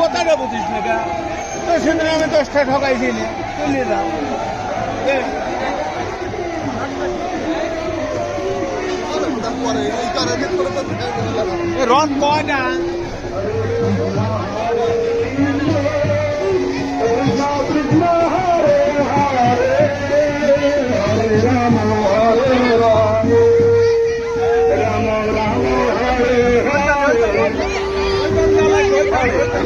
কথাটা বুঝিস না কা তো সেদিন আমি দশটা ঠকাইছি না চলিয়ে দাও রথ কয়টা?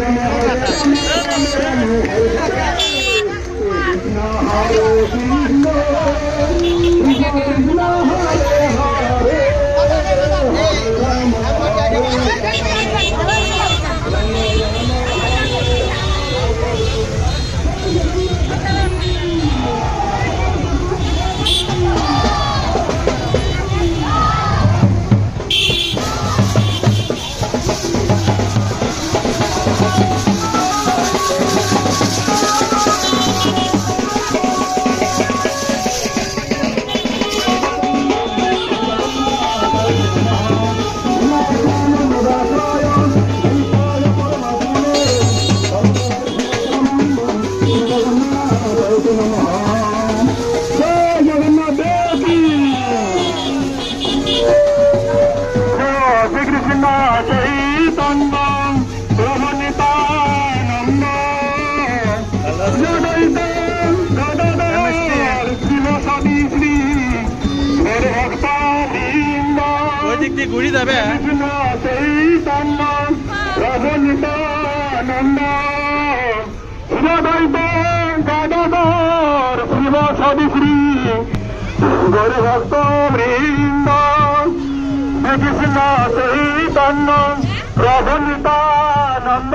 হরে চৈতন্য প্রভু নিতানন্দ জড়িত গদাধর শিব সতী শ্রী মের ভক্ত বৃন্দ ওই দিক দিয়ে ঘুরি যাবে কৃষ্ণ চৈতন্য প্রভু নিতানন্দ শিবদৈত গদাধর শিব সতী শ্রী গৌর ভক্ত বৃন্দ কৃষ্ণ চৈতন্য প্রভু নিতানন্দ।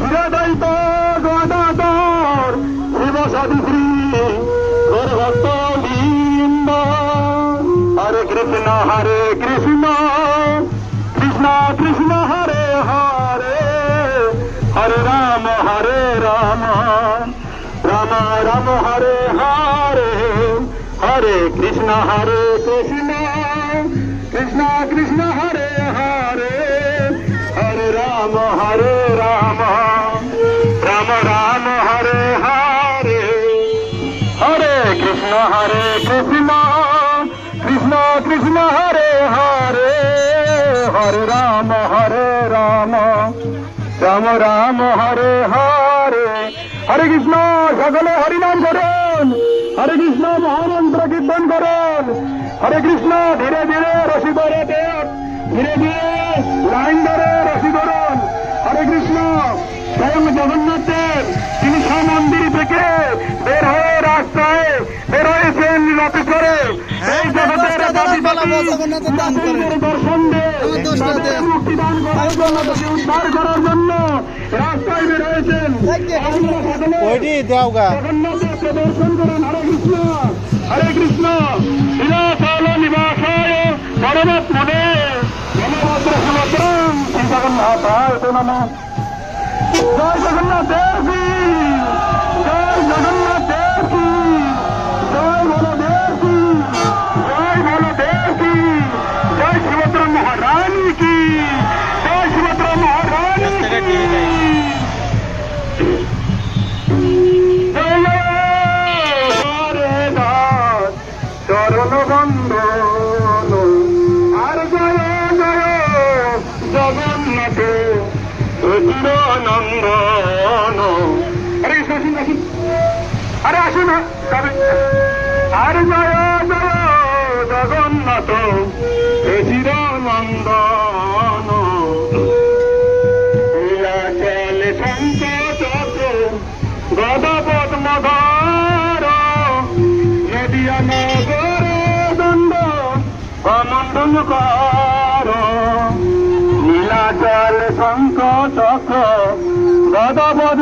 শিবদৈত গদাধর, শিব শ্রী হরে কৃষ্ণ হরে কৃষ্ণ কৃষ্ণ কৃষ্ণ, হরে হরে। হরে রাম হরে রাম রাম রাম, হরে হরে। হরে কৃষ্ণ হরে কৃষ্ণ কৃষ্ণ কৃষ্ণ, হরে হরে কৃষ্ণ কৃষ্ণ কৃষ্ণ হরে হরে হরে রাম হরে রাম রাম রাম, হরে হরে। হরে কৃষ্ণ, সকলে হরিনাম করুন। হরে কৃষ্ণ, মহামন্ত্র কীর্তন করুন। হরে কৃষ্ণ, ধীরে ধীরে রসি ধরে ধীরে ধীরে লাইন ধরে রসি ধরুন হরে কৃষ্ণ, স্বয়ং জগন্নাথ দেব তিনি মন্দির থেকে বের হয়ে রাস্তায় বের হয়েছেন রথে করে এই জগতের বাদিবাদী জগন্নাথের দান করে। আমার দোষটা দে। তাদের মুক্তি দান করার জন্য তাকে উদ্ধার করার জন্য রাস্তায় বের হয়েছেন আমরা সকলে ওইটি জগন্নাথকে দর্শন করেন হরে কৃষ্ণ। হরে কৃষ্ণ। নিবাসায় শ্রী জগন্নাথায় জয় জগন্নাথ দেব। জয় জগন্নাথ নন্দন আরে আসুন আসুন আরে আসুন আর জয় জয়, জগন্নাথ। চির নন্দন শঙ্খ চক্র গদা পদ্মধর নদিয়া নগর দণ্ড। বরণ কর।